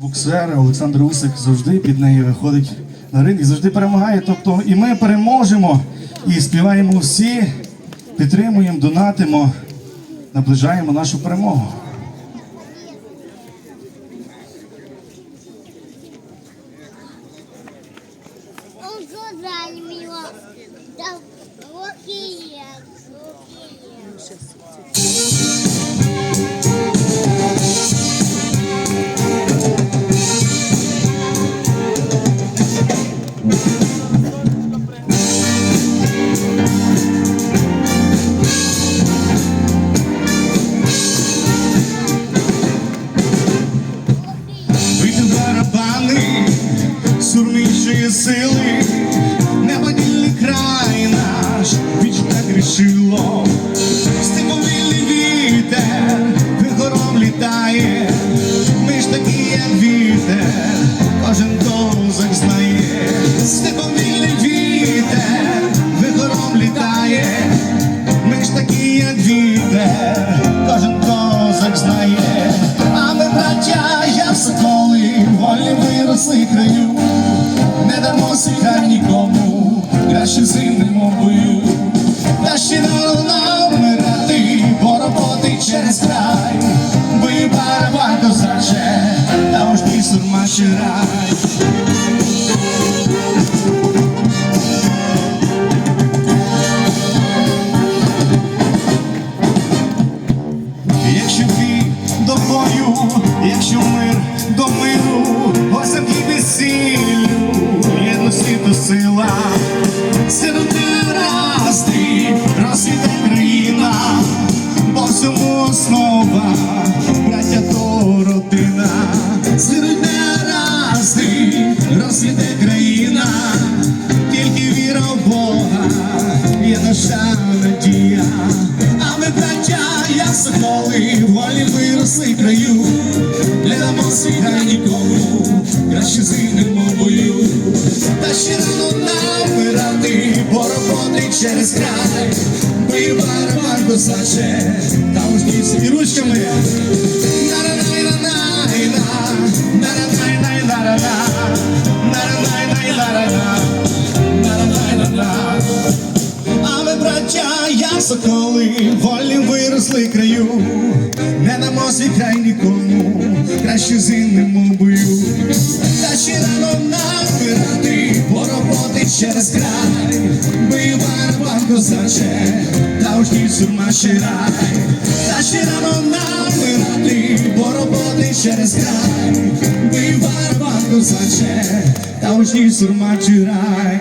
Боксер Олександр Усик завжди під нею виходить на ринг і завжди перемагає. Тобто і ми переможемо і співаємо всі, підтримуємо, донатимо, наближаємо нашу перемогу. Он глаза барабани, сурмішої сили, неподільний край наш, віч так рішило, степовильний вітер, вигором літає, ми ж такі, як вітер, кожен козак знає, степовильний вітер, вигором літає, ми ж такі, як вітер, кожен козак знає, сурма ще рай. Якщо бій до бою, якщо мир до миру, гостям і весіллю, єдності до сила, серед неразди розсвіте країна, бо всьому основа, розсвіте країна, тільки віра в Бога, є наша надія, а ми браття, як соколи, волі виросли краю, не дамо світа нікому, краще зимнемо в бою, та ще рано намирати, бо роботи через край, бий барабан косаче, та уж ні всі ручками. Соколи, вольні виросли краю, не дамо свій край нікому, краще зимнемо в бою. Та ще рано набирати, бо роботи через край, бий барабан козаче, та ні сурма ще рай. Та ще рано набирати, бо роботи через край, бий барабан козаче, та ні сурма чи рай.